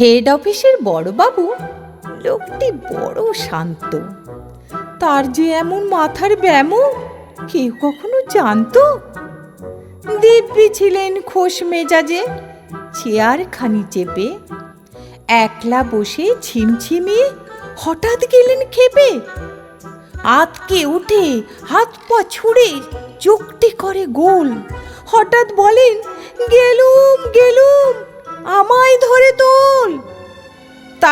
Head অফিসের বড়বাবু লোকটি বড় শান্ত। তার যে এমন মাথার ব্যামো, কেউ কখনো জানতো? দিব্যি ছিলেন খোশ মেজাজে, চেয়ারখানি চেপে। একলা বসে ছিমছিমিয়ে হঠাৎ গেলেন খেপে। আতকে উঠে হাত পা ছুঁড়ে চোখটি করে গোল। হঠাৎ বলেন গেলুম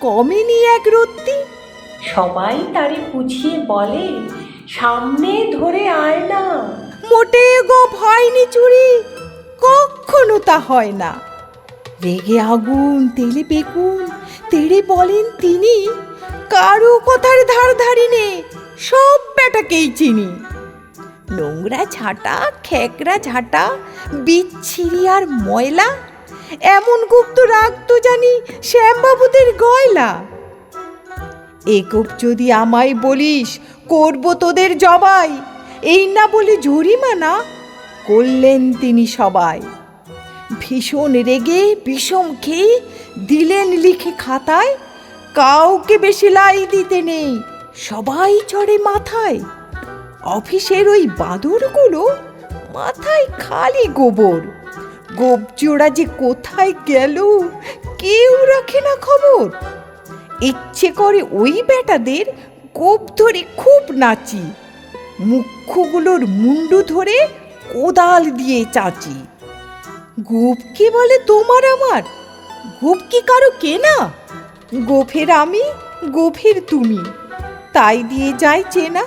কমেনি এক রত্তি? সবাই তারে বুঝিয়ে বলে সামনে ধরে আয় না। মোটে গোপ হয়নি চুরি কখনো তা হয় না। রেগে আগুন তেলে বেগুন তেড়ে বলেন তিনি কারও কথার ধার ধারি নে সব বেটাকেই চিনি। নোংরা ঝাঁটা খেকরা ঝাঁটা বিচ্ছিরি আর ময়লা এমন গুপ্ত রাখতো জানি শ্যামবাবুদের গয়লা। একুব যদি আমায় বলিস, করব তোদের জবাই। এই না বলে জরিমানা করলেন তিনি সবাই। ভীষণ রেগে, বিষম খেয়ে দিলেন লিখে খাতায়, কাউকে বেশি লাই দিতে নেই, সবাই চড়ে মাথায়। অফিসের ওই বাঁদরগুলো মাথায় খালি গোবর। গোবজোড়া যে কোথায় গেল, কেউ রাখে না খবর। ইচ্ছে করে ওই বেটাদের গোপ ধরে খুব নাচি, মুখ্যগুলোর মুন্ডু ধরে কোদাল দিয়ে চাচি। গোপ কি বলে তোমার আমার? গোপ কি কারও কেনা? গোফের আমি গোফের তুমি। তাই দিয়ে যাই চেনা।